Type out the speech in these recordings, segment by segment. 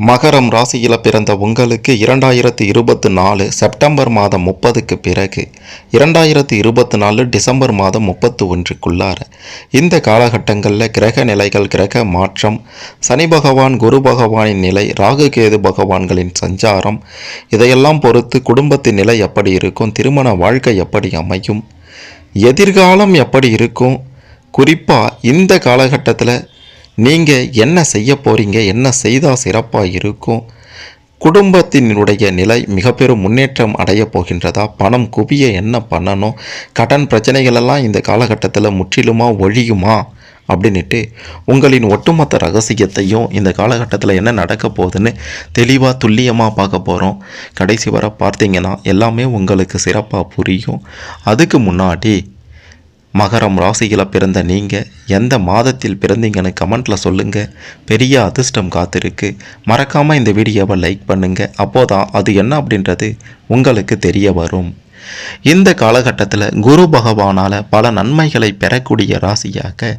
மகரம் ராசியில் பிறந்த உங்களுக்கு இரண்டாயிரத்தி இருபத்தி நாலு செப்டம்பர் மாதம் முப்பதுக்கு பிறகு இரண்டாயிரத்தி இருபத்தி நாலு டிசம்பர் மாதம் முப்பத்து ஒன்றுக்குள்ளார. இந்த காலகட்டங்களில் கிரக நிலைகள் கிரக மாற்றம் சனி பகவான் குரு பகவானின் நிலை ராகு கேது பகவான்களின் சஞ்சாரம் இதையெல்லாம் பொறுத்து குடும்பத்தின் நிலை எப்படி இருக்கும் திருமண வாழ்க்கை எப்படி அமையும் எதிர்காலம் எப்படி இருக்கும் குறிப்பாக இந்த காலகட்டத்தில் நீங்கள் என்ன செய்ய போகிறீங்க என்ன செய்தால் சிறப்பாக இருக்கும்? குடும்பத்தினுடைய நிலை மிக பெரும் முன்னேற்றம் அடைய போகின்றதா? பணம் குவிய என்ன பண்ணணும்? கடன் பிரச்சனைகளெல்லாம் இந்த காலகட்டத்தில் முற்றிலுமா ஒழியுமா? அப்படின்ட்டு உங்களின் ஒட்டுமொத்த ரகசியத்தையும் இந்த காலகட்டத்தில் என்ன நடக்க போகுதுன்னு தெளிவாக துல்லியமாக பார்க்க போகிறோம் கடைசி வரை பார்த்தீங்கன்னா எல்லாமே உங்களுக்கு சிறப்பாக புரியும். அதுக்கு முன்னாடி மகரம் ராசியில் பிறந்த நீங்கள் எந்த மாதத்தில் பிறந்தீங்கன்னு கமெண்ட்டில் சொல்லுங்கள் பெரிய அதிர்ஷ்டம் காத்திருக்கு. மறக்காமல் இந்த வீடியோவை லைக் பண்ணுங்கள் அப்போதான் அது என்ன அப்படின்றது உங்களுக்கு தெரிய வரும். இந்த காலகட்டத்தில் குரு பகவானால் பல நன்மைகளை பெறக்கூடிய ராசியாக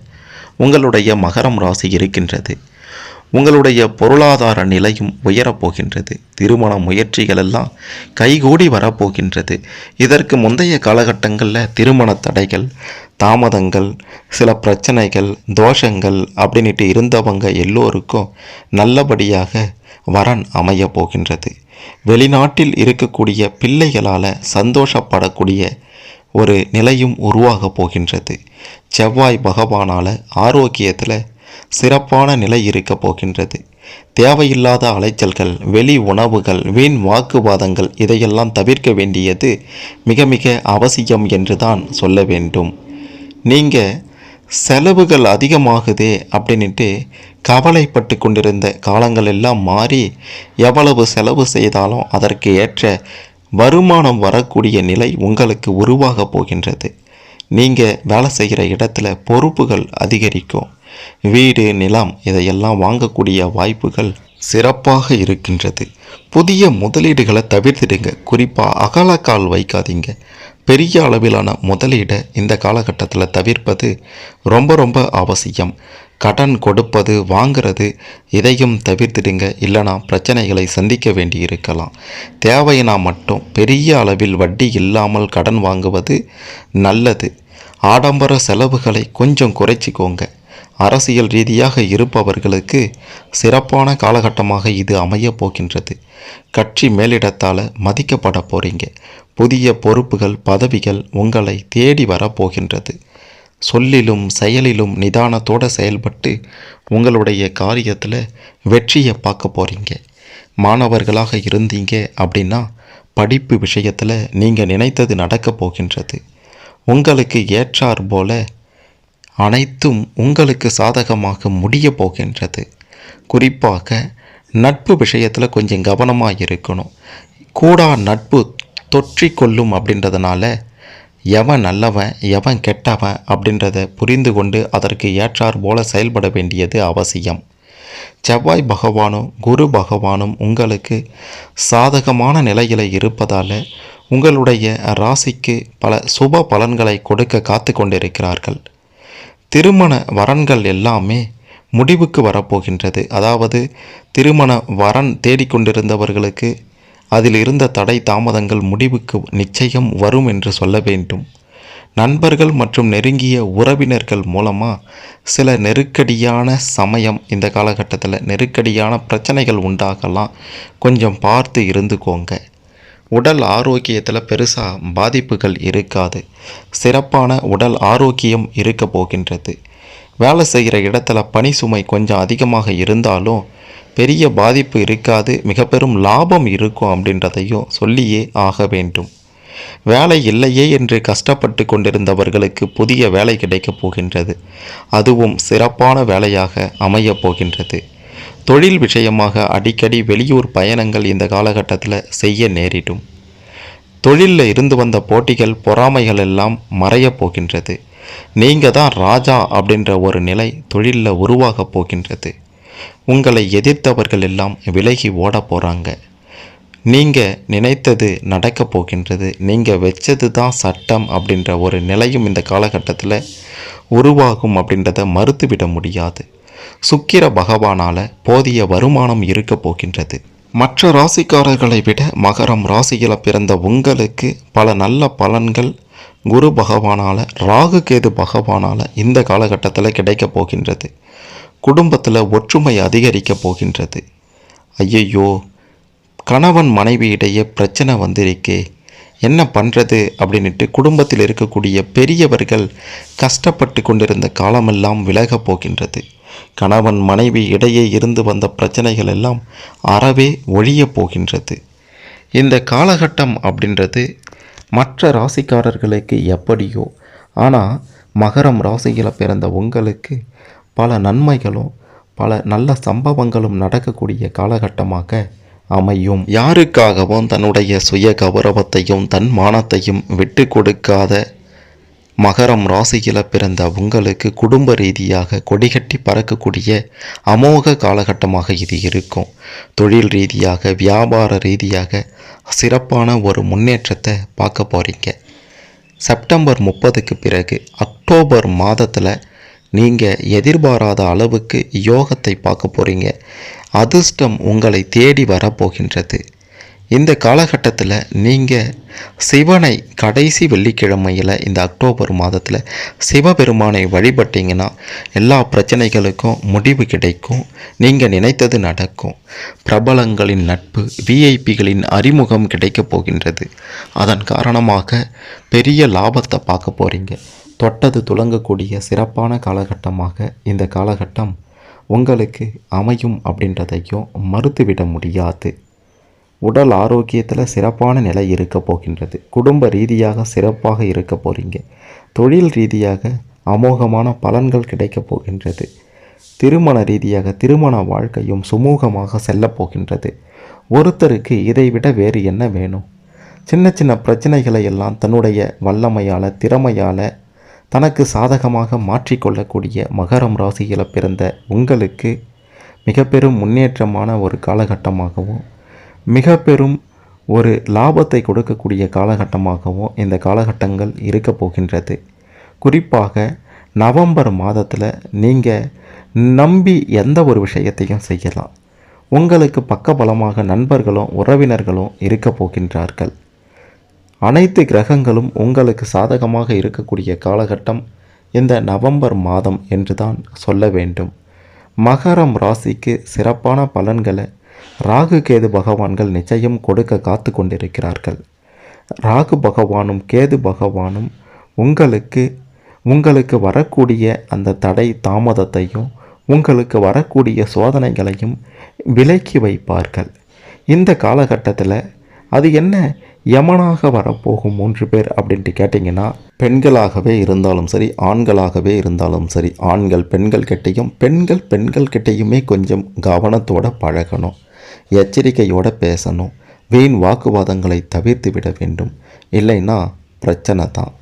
உங்களுடைய மகரம் ராசி இருக்கின்றது. உங்களுடைய பொருளாதார நிலையும் உயரப்போகின்றது. திருமண முயற்சிகள் எல்லாம் கைகூடி வரப்போகின்றது. இதற்கு முந்தைய காலகட்டங்களில் திருமண தடைகள் தாமதங்கள் சில பிரச்சனைகள் தோஷங்கள் அப்படின்ட்டு இருந்தவங்க எல்லோருக்கும் நல்லபடியாக வரன் அமைய போகின்றது. வெளிநாட்டில் இருக்கக்கூடிய பிள்ளைகளால் சந்தோஷப்படக்கூடிய ஒரு நிலையும் உருவாக போகின்றது. செவ்வாய் பகவானால் ஆரோக்கியத்தில் சிறப்பான நிலை இருக்க போகின்றது. தேவையில்லாத அலைச்சல்கள் வெளி உணவுகள் வீண் வாக்குவாதங்கள் இதையெல்லாம் தவிர்க்க வேண்டியது மிக மிக அவசியம் என்று தான் சொல்ல வேண்டும். நீங்கள் செலவுகள் அதிகமாகுதே அப்படின்ட்டு கவலைப்பட்டு கொண்டிருந்த காலங்கள் எல்லாம் மாறி எவ்வளவு செலவு செய்தாலும் அதற்கு ஏற்ற வருமானம் வரக்கூடிய நிலை உங்களுக்கு உருவாக போகின்றது. நீங்கள் வேலை செய்கிற இடத்துல பொறுப்புகள் அதிகரிக்கும். வீடு நிலம் இதையெல்லாம் வாங்கக்கூடிய வாய்ப்புகள் சிறப்பாக இருக்கின்றது. புதிய முதலீடுகளை தவிர்த்திடுங்க. குறிப்பாக அகலக்கால் வைக்காதீங்க. பெரிய அளவிலான முதலீடை இந்த காலகட்டத்தில் தவிர்ப்பது ரொம்ப ரொம்ப அவசியம். கடன் கொடுப்பது வாங்கிறது இதையும் தவிர்த்திடுங்க. இல்லைனா பிரச்சனைகளை சந்திக்க வேண்டி இருக்கலாம் தேவைனா மட்டும் பெரிய அளவில் வட்டி இல்லாமல் கடன் வாங்குவது நல்லது. ஆடம்பர செலவுகளை கொஞ்சம் குறைச்சிக்கோங்க. அரசியல் ரீதியாக இருப்பவர்களுக்கு சிறப்பான காலகட்டமாக இது அமையப் போகின்றது. கட்சி மேலிடத்தால் மதிக்கப்பட போகிறீங்க புதிய பொறுப்புகள் பதவிகள் உங்களை தேடி வரப்போகின்றது சொல்லிலும் செயலிலும் நிதானத்தோடு செயல்பட்டு உங்களுடைய காரியத்தில் வெற்றியை பார்க்க போகிறீங்க மாணவர்களாக இருந்தீங்க அப்படின்னா படிப்பு விஷயத்தில் நீங்கள் நினைத்தது நடக்கப் போகின்றது. உங்களுக்கு ஏற்றார் போல அனைத்தும் உங்களுக்கு சாதகமாக முடிய போகின்றது. குறிப்பாக நட்பு விஷயத்தில் கொஞ்சம் கவனமாக இருக்கணும். கூடா நட்பு தொற்றிக்கொள்ளும் அப்படின்றதுனால எவன் நல்லவன் எவன் கெட்டவன் அப்படின்றத புரிந்து கொண்டு அதற்கு ஏற்றார் போல செயல்பட வேண்டியது அவசியம். செவ்வாய் பகவானும் குரு பகவானும் உங்களுக்கு சாதகமான நிலையில் இருப்பதால் உங்களுடைய ராசிக்கு பல சுப பலன்களை கொடுக்க காத்து கொண்டிருக்கிறார்கள். திருமண வரன்கள் எல்லாமே முடிவுக்கு வரப்போகின்றது. அதாவது திருமண வரன் தேடிக்கொண்டிருந்தவர்களுக்கு அதில் இருந்த தடை தாமதங்கள் முடிவுக்கு நிச்சயம் வரும் என்று சொல்ல வேண்டும். நண்பர்கள் மற்றும் நெருங்கிய உறவினர்கள் மூலமாக சில நெருக்கடியான சமயம் இந்த காலகட்டத்தில் நெருக்கடியான பிரச்சனைகள் உண்டாகலாம். கொஞ்சம் பார்த்து இருந்துக்கோங்க. உடல் ஆரோக்கியத்தில் பெருசாக பாதிப்புகள் இருக்காது. சிறப்பான உடல் ஆரோக்கியம் இருக்க போகின்றது. வேலை செய்கிற இடத்துல பணி சுமை கொஞ்சம் அதிகமாக இருந்தாலும் பெரிய பாதிப்பு இருக்காது மிக பெரும் லாபம் இருக்கும் அப்படின்றதையும் சொல்லியே ஆக வேண்டும். வேலை இல்லையே என்று கஷ்டப்பட்டு கொண்டிருந்தவர்களுக்கு புதிய வேலை கிடைக்கப் போகின்றது. அதுவும் சிறப்பான வேலையாக அமையப் போகின்றது. தொழில் விஷயமாக அடிக்கடி வெளியூர் பயணங்கள் இந்த காலகட்டத்தில் செய்ய நேரிடும். தொழிலில் இருந்து வந்த போட்டிகள் பொறாமைகள் எல்லாம் மறையப் போகின்றது. நீங்கள் தான் ராஜா அப்படின்ற ஒரு நிலை தொழிலில் உருவாகப் போகின்றது. உங்களை எதிர்த்தவர்கள் எல்லாம் விலகி ஓட போகிறாங்க நீங்கள் நினைத்தது நடக்கப் போகின்றது. நீங்கள் வச்சது தான் சட்டம் அப்படின்ற ஒரு நிலையும் இந்த காலகட்டத்தில் உருவாகும் அப்படின்றத மறுத்துவிட முடியாது. சுக்கிர பகவானால் போதிய வருமானம் இருக்க போகின்றது. மற்ற ராசிக்காரர்களை விட மகரம் ராசியில் பிறந்த உங்களுக்கு பல நல்ல பலன்கள் குரு பகவானால் ராகு கேது பகவானால் இந்த காலகட்டத்தில் கிடைக்கப் போகின்றது. குடும்பத்தில் ஒற்றுமை அதிகரிக்கப் போகின்றது. ஐயையோ கணவன் மனைவியிடையே பிரச்சனை வந்திருக்கே என்ன பண்ணுறது அப்படின்ட்டு குடும்பத்தில் இருக்கக்கூடிய பெரியவர்கள் கஷ்டப்பட்டு கொண்டிருந்த காலமெல்லாம் விலகப் போகின்றது. கணவன் மனைவி இடையே இருந்து வந்த பிரச்சனைகள் எல்லாம் அறவே ஒழியப் போகின்றது. இந்த காலகட்டம் அப்படின்றது மற்ற ராசிக்காரர்களுக்கு எப்படியோ ஆனால் மகரம் ராசியில் பிறந்த உங்களுக்கு பல நன்மைகளும் பல நல்ல சம்பவங்களும் நடக்கக்கூடிய காலகட்டமாக அமையும். யாருக்காகவும் தன்னுடைய சுய கௌரவத்தையும் தன் மானத்தையும் விட்டு கொடுக்காத மகரம் ராசியில் பிறந்த உங்களுக்கு குடும்ப ரீதியாக கொடிகட்டி பறக்கக்கூடிய அமோக காலகட்டமாக இது இருக்கும். தொழில் ரீதியாக வியாபார ரீதியாக சிறப்பான ஒரு முன்னேற்றத்தை பார்க்க போகிறீங்க செப்டம்பர் முப்பதுக்கு பிறகு அக்டோபர் மாதத்தில் நீங்கள் எதிர்பாராத அளவுக்கு யோகத்தை பார்க்க போகிறீங்க அதிர்ஷ்டம் உங்களை தேடி வரப்போகின்றது இந்த காலகட்டத்தில் நீங்கள் சிவனை கடைசி வெள்ளிக்கிழமையில் இந்த அக்டோபர் மாதத்தில் சிவபெருமானை வழிபட்டீங்கன்னா எல்லா பிரச்சனைகளுக்கும் முடிவு கிடைக்கும். நீங்கள் நினைத்தது நடக்கும். பிரபலங்களின் நட்பு விஐபிகளின் அறிமுகம் கிடைக்கப் போகின்றது. அதன் காரணமாக பெரிய லாபத்தை பார்க்க போகிறீங்க தொட்டது துலங்கக்கூடிய சிறப்பான காலகட்டமாக இந்த காலகட்டம் உங்களுக்கு அமையும் அப்படின்றதையும் மறுத்துவிட முடியாது. உடல் ஆரோக்கியத்தில் சிறப்பான நிலை இருக்க போகின்றது. குடும்ப ரீதியாக சிறப்பாக இருக்க போகிறீங்க தொழில் ரீதியாக அமோகமான பலன்கள் கிடைக்கப் போகின்றது. திருமண ரீதியாக திருமண வாழ்க்கையும் சுமூகமாக செல்லப் போகின்றது. ஒருத்தருக்கு இதைவிட வேறு என்ன வேணும்? சின்ன சின்ன பிரச்சனைகளை எல்லாம் தன்னுடைய வல்லமையால் திறமையால் தனக்கு சாதகமாக மாற்றிக்கொள்ளக்கூடிய மகரம் ராசியில் பிறந்த உங்களுக்கு மிக பெரும் முன்னேற்றமான ஒரு காலகட்டமாகவும் மிக பெரும் ஒரு லாபத்தை கொடுக்கக்கூடிய காலகட்டமாகவும் இந்த காலகட்டங்கள் இருக்க போகின்றது. குறிப்பாக நவம்பர் மாதத்தில் நீங்கள் நம்பி எந்த ஒரு விஷயத்தையும் செய்யலாம். உங்களுக்கு பக்கபலமாக நண்பர்களும் உறவினர்களும் இருக்க போகின்றார்கள். அனைத்து கிரகங்களும் உங்களுக்கு சாதகமாக இருக்கக்கூடிய காலகட்டம் இந்த நவம்பர் மாதம் என்று தான் சொல்ல வேண்டும். மகரம் ராசிக்கு சிறப்பான பலன்களை ராகு கேது பகவான்கள் நிச்சயம் கொடுக்க காத்து கொண்டிருக்கிறார்கள். ராகு பகவானும் கேது பகவானும் உங்களுக்கு உங்களுக்கு வரக்கூடிய அந்த தடை தாமதத்தையும் உங்களுக்கு வரக்கூடிய சோதனைகளையும் விலக்கி வைப்பார்கள். இந்த காலகட்டத்தில் அது என்ன யமனாக வரப்போகும் மூன்று பேர் அப்படின்ட்டு கேட்டிங்கன்னா பெண்களாகவே இருந்தாலும் சரி ஆண்களாகவே இருந்தாலும் சரி ஆண்கள் பெண்கள் கிட்டேயும் பெண்கள் பெண்கள் கிட்டேயுமே கொஞ்சம் கவனத்தோடு பழகணும். எச்சரிக்கையோடு பேசணும். வீண் வாக்குவாதங்களை தவிர்த்து விட வேண்டும். இல்லைன்னா பிரச்சனை தான்.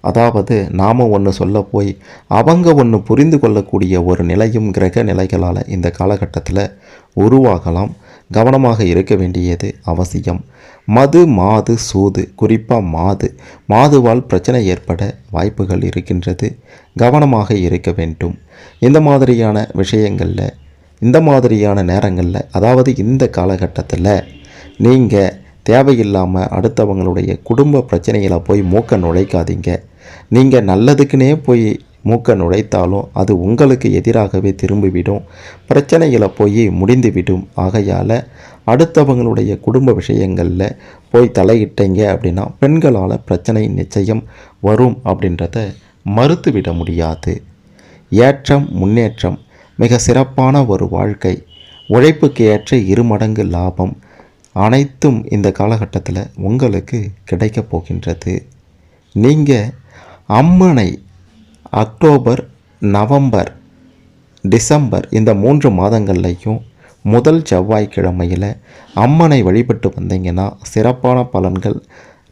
அதாவது நாம் ஒன்று சொல்ல போய் அவங்க ஒன்று புரிந்து கொள்ளக்கூடிய ஒரு நிலையும் கிரக நிலைகளால் இந்த காலகட்டத்தில் உருவாகலாம். கவனமாக இருக்க வேண்டியது அவசியம். மது மாது சூது குறிப்பாக மாது. மாதுவால் பிரச்சனை ஏற்பட வாய்ப்புகள் இருக்கின்றது. கவனமாக இருக்க வேண்டும். இந்த மாதிரியான விஷயங்களில் இந்த மாதிரியான நேரங்களில் அதாவது இந்த காலகட்டத்தில் நீங்கள் தேவையில்லாமல் அடுத்தவங்களுடைய குடும்ப பிரச்சனைகளை போய் மூக்க நுழைக்காதீங்க. நீங்கள் நல்லதுக்குன்னே போய் மூக்க நுழைத்தாலும் அது உங்களுக்கு எதிராகவே திரும்பிவிடும். பிரச்சனைகளை போய் முடிந்துவிடும். ஆகையால் அடுத்தவங்களுடைய குடும்ப விஷயங்களில் போய் தலையிட்டீங்க அப்படின்னா பெண்களால் பிரச்சனை நிச்சயம் வரும் அப்படின்றத மறுத்துவிட முடியாது. ஏற்றம் முன்னேற்றம் மிக சிறப்பான ஒரு வாழ்க்கை. உழைப்புக்கு ஏற்ற இருமடங்கு லாபம் அனைத்தும் இந்த காலகட்டத்தில் உங்களுக்கு கிடைக்கப் போகின்றது. நீங்கள் அம்மனை அக்டோபர் நவம்பர் டிசம்பர் இந்த மூன்று மாதங்கள்லையும் முதல் செவ்வாய்க்கிழமையில் அம்மனை வழிபட்டு வந்தீங்கன்னா சிறப்பான பலன்கள்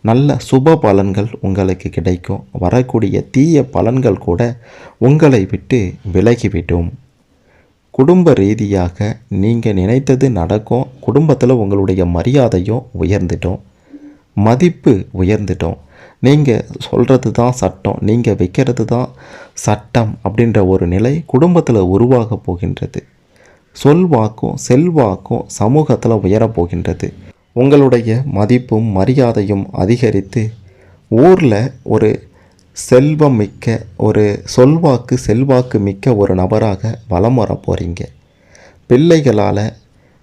நல்ல சுப பலன்கள் உங்களுக்கு கிடைக்கும். வரக்கூடிய தீய பலன்கள் கூட உங்களை விட்டு விலகிவிடும். குடும்ப ரீதியாக நீங்கள் நினைத்தது நடக்கும். குடும்பத்தில் உங்களுடைய மரியாதையும் உயர்ந்துட்டோம். மதிப்பு உயர்ந்துட்டோம். நீங்கள் சொல்கிறது தான் சட்டம். நீங்கள் வைக்கிறது தான் சட்டம் அப்படின்ற ஒரு நிலை குடும்பத்தில் உருவாக போகின்றது. சொல்வாக்கும் செல்வாக்கும் சமூகத்தில் உயரப்போகின்றது உங்களுடைய மதிப்பும் மரியாதையும் அதிகரித்து ஊரில் ஒரு செல்வம் மிக்க ஒரு சொல்வாக்கு செல்வாக்கு மிக்க ஒரு நபராக வலம் வர போகிறீங்க பிள்ளைகளால்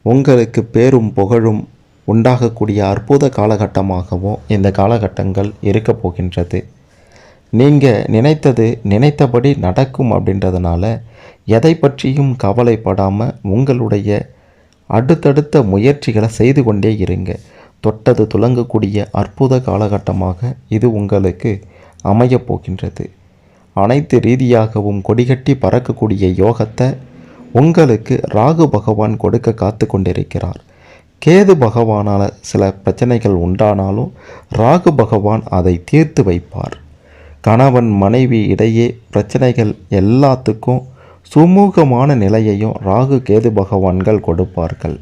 உங்களுக்கு பேரும் புகழும் உண்டாகக்கூடிய அற்புத காலகட்டமாகவும் இந்த காலகட்டங்கள் இருக்க போகின்றது. நீங்கள் நினைத்தது நினைத்தபடி நடக்கும் அப்படின்றதுனால எதை பற்றியும் கவலைப்படாமல் உங்களுடைய அடுத்தடுத்த முயற்சிகளை செய்து கொண்டே இருங்க. தொட்டது துலங்கக்கூடிய அற்புத காலகட்டமாக இது உங்களுக்கு அமையப் போகின்றது அனைத்து ரீதியாகவும் கொடிகட்டி பறக்கக்கூடிய யோகத்தை உங்களுக்கு ராகு பகவான் கொடுக்க காத்து கொண்டிருக்கிறார். கேது பகவானால் சில பிரச்சனைகள் உண்டானாலும் ராகு பகவான் அதை தீர்த்து வைப்பார். கணவன் மனைவி இடையே பிரச்சனைகள் எல்லாத்துக்கும் சுமூகமான நிலையையும் ராகு கேது பகவான்கள் கொடுப்பார்கள்.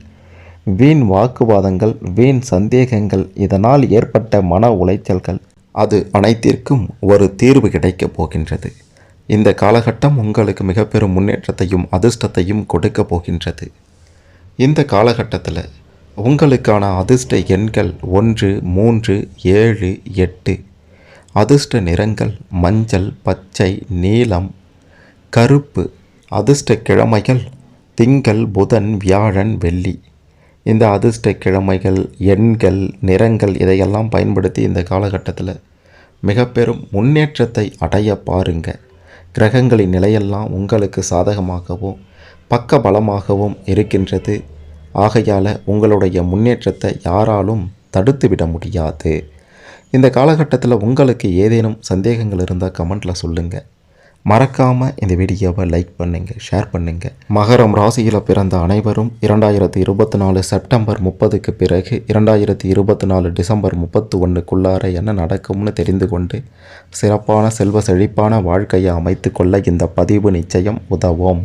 வீண் வாக்குவாதங்கள் வீண் சந்தேகங்கள் இதனால் ஏற்பட்ட மன உளைச்சல்கள் அது அனைத்திற்கும் ஒரு தீர்வு கிடைக்கப் போகின்றது. இந்த காலகட்டம் உங்களுக்கு மிக பெரும் முன்னேற்றத்தையும் அதிர்ஷ்டத்தையும் கொடுக்க போகின்றது. இந்த காலகட்டத்தில் உங்களுக்கான அதிர்ஷ்ட எண்கள் ஒன்று மூன்று ஏழு எட்டு. அதிர்ஷ்ட நிறங்கள் மஞ்சள் பச்சை நீலம் கருப்பு அதிர்ஷ்ட கிழமைகள் திங்கள் புதன் வியாழன் வெள்ளி. இந்த அதிர்ஷ்ட கிழமைகள் எண்கள் நிறங்கள் இதையெல்லாம் பயன்படுத்தி இந்த காலகட்டத்தில் மிக பெரும் முன்னேற்றத்தை அடைய பாருங்க. கிரகங்களின் நிலையெல்லாம் உங்களுக்கு சாதகமாகவும் பக்க பலமாகவும் இருக்கின்றது. ஆகையால் உங்களுடைய முன்னேற்றத்தை யாராலும் தடுத்துவிட முடியாது. இந்த காலகட்டத்தில் உங்களுக்கு ஏதேனும் சந்தேகங்கள் இருந்தால் கமெண்ட்டில் சொல்லுங்கள் மறக்காமல் இந்த வீடியோவை லைக் பண்ணுங்கள் ஷேர் பண்ணுங்கள் மகரம் ராசியில் பிறந்த அனைவரும் இரண்டாயிரத்தி இருபத்தி நாலு செப்டம்பர் முப்பதுக்கு பிறகு இரண்டாயிரத்தி இருபத்தி நாலு டிசம்பர் முப்பத்து ஒன்றுக்குள்ளார என்ன நடக்கும்னு தெரிந்து கொண்டு சிறப்பான செல்வ செழிப்பான வாழ்க்கையை அமைத்து கொள்ள இந்த பதிவு நிச்சயம் உதவும்.